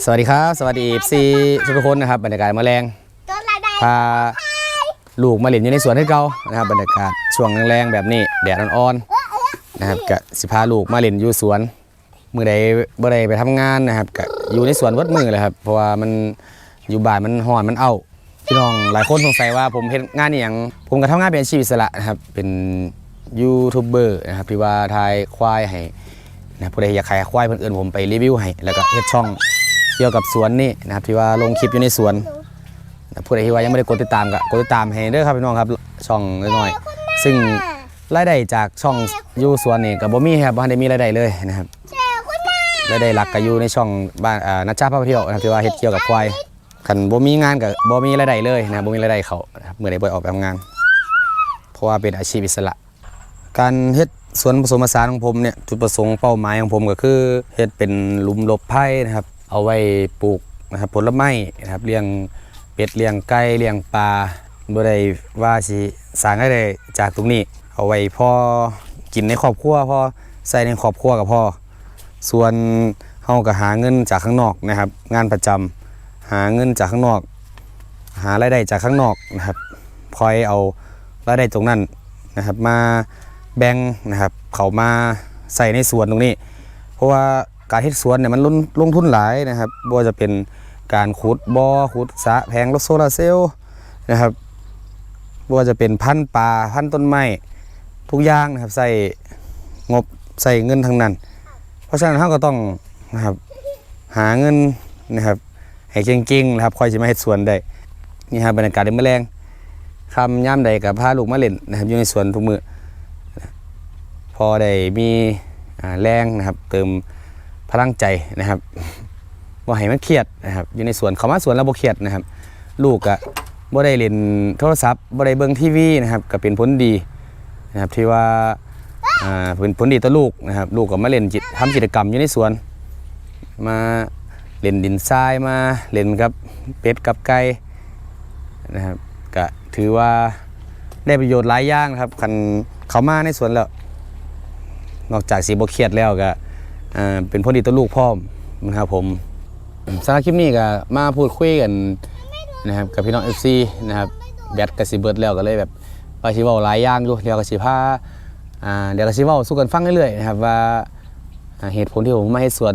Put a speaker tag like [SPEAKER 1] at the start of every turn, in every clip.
[SPEAKER 1] สวัสดีครับ สวัสดีซีทุกคนนะครับบรรยากาศมาแรง
[SPEAKER 2] ต้นอะไร
[SPEAKER 1] พาลูกมาเล่นอยู่ในสวนให้เก่านะครับบรรยากาศช่วงแรงๆแบบนี้แดดอ่อนๆนะครับกะสิพาลูกมาเล่นอยู่สวนมือใดบ่ได้ไปทำงานนะครับกะอยู่ในสวนวัดมือเลยครับเพราะว่ามันอยู่บ้านมันห่อนมันเอ้าพี่น้องหลายคนสงสัยว่าผมเฮ็ดงานอหย่างผมก็ทำงานเป็นอาชีพอิสระนะครับเป็นยูทูบเบอร์นะครับที่ว่าทายควายให้นะผู้ใดอยากขายควายเพื่นเอื่นผมไปรีวิวให้แล้วก็เฮ็ดช่อง เกี่ยวกับสวนนี่นะครับที่ว่าลงคลิปอยู่ในสวนผู้ใดที่ว่ายังไม่ได้กดติดตามก็กดติดตามให้เด้อครับพี่น้องครับช่องน้อยๆซึ่งรายได้จากช่องอยู่สวนนี่ก็บ่มีครับบ่ได้มีรายได้เลยนะครับรายได้หลักก็อยู่ในช่องบ้านนัชชาพาไปเที่ยวนะครับที่ว่าเฮ็ดเกี่ยวกับควายคันบ่มีงานก็บ่มีรายได้เลยนะบ่มีรายได้เขาครับเมื่อใดบ่ได้ออกไปทำงาน เพราะว่าเป็นอาชีพอิสระ การเฮ็ดสวนผสมผสานของผมเนี่ยจุดประสงค์เป้าหมายของผมก็คือเฮ็ดเป็นหลุมหลบภัยนะครับ เอาไว้ปลูกนะครับผลไม้นะครับเลี้ยงเป็ดเลี้ยงไก่เลี้ยงปลาบ่ได้ว่าสิสร้างรายได้จากตรงนี้ เอาไว้พอกินในครอบครัวพอใส่ในครอบครัวก็พอส่วนเฮาก็หาเงินจากข้างนอกนะครับ งานประจำหาเงินจากข้างนอก หารายได้จากข้างนอกนะครับคอยเอารายได้ตรงนั้นนะครับ มาแบ่งนะครับ เขามาใส่ในสวนตรงนี้ เพราะว่า การเฮ็ดสวนเนี่ยมันลงลงทุนหลายนะครับบ่ว่าจะเป็นการขุดบ่อขุดสระแผงรถโซลาร์เซลล์นะครับบ่ว่าจะเป็นพันธุ์ปลาพันธุ์ต้นไม้ทุกอย่างนะครับใส่งบใส่เงินทั้งนั้น เพราะฉะนั้นเราก็ต้องนะครับหาเงินนะครับให้เก่งๆนะครับค่อยสิมาเฮ็ดสวนได้นี่ครับบรรยากาศในแมื้อแรงคำย่ำใดกับพาลูกมาเล่นนะครับอยู่ในสวนทุกมือพอได้มีแรงนะครับ เติม พลังใจนะครับบ่ให้มันเครียดนะครับ อยู่ในสวนเขามาสวนแล้วบ่เครียดนะครับ ลูกก็บ่ได้เล่นโทรศัพท์บ่ได้เบิ่งทีวีนะครับ ก็เป็นผลดีนะครับที่ว่าอ่าเป็นผลดีต่อลูกนะครับ ลูกก็มาเล่นจิตทำกิจกรรมอยู่ในสวน มาเล่นดินทรายมาเล่นกับเป็ดกับไก่นะครับก็ถือว่าได้ประโยชน์หลายอย่างนะครับคันเขามาในสวนแล้ว นอกจากสีบเครียดแล้วก็ อ่อเป็นผลดีต่อลูกพ่อมนะครับผมสำหรับคลิปนี้ก็มาพูดคุยกันนะครับกับพี่น้อง FC นะครับแบตกับสิเบิร์ดแล้วก็เลยแบบว่าสิว้าหลายอย่างอยู่เดี๋ยวก็สิพาอ่าเดี๋ยวก็สิว้าสู้กันฟังเรื่อยๆนะครับว่าเหตุผลที่ผมมาเฮ็ดสวน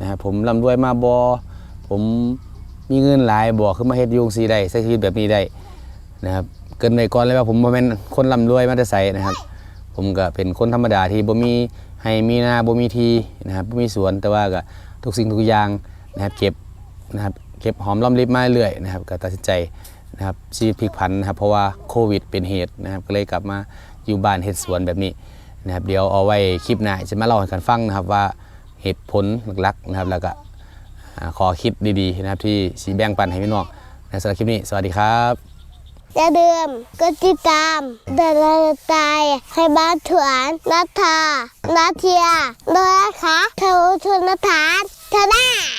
[SPEAKER 1] นะครับผมร่ำรวยมาบ่ผมมีเงินหลายบ่คือมาเฮ็ดยุงซีได้ใช้ชีวิตแบบนี้ได้นะครับเกินไปก่อนเลยว่าผมบ่แม่นคนร่ำรวยมาแต่ไสนะครับ ผมก็เป็นคนธรรมดาที่บ่มี ให้มีนาบ่มีทีนะครับบ่มีสวนแต่ว่าก็ทุกสิ่งทุกอย่างนะครับเก็บนะครับเก็บหอมรอมริบมาเรื่อยนะครับก็ตัดสินใจนะครับชีวิตพลิกผันนะครับเพราะว่าโควิดเป็นเหตุนะครับก็เลยกลับมาอยู่บ้านเฮ็ดสวนแบบนี้นะครับเดี๋ยวเอาไว้คลิปหน้าจะมาเล่าให้กันฟังนะครับว่าเหตุผลหลักๆนะครับแล้วก็ขอคิดดีๆนะครับที่สีแบ่งปันให้พี่น้องในสำหรับคลิปนี้ สวัสดีครับ
[SPEAKER 2] อย่าลืมกดติดตามเดินตายให้บ้านถวนนัทธานาเทียด้วยนะคะเทวทุนทานเทน่า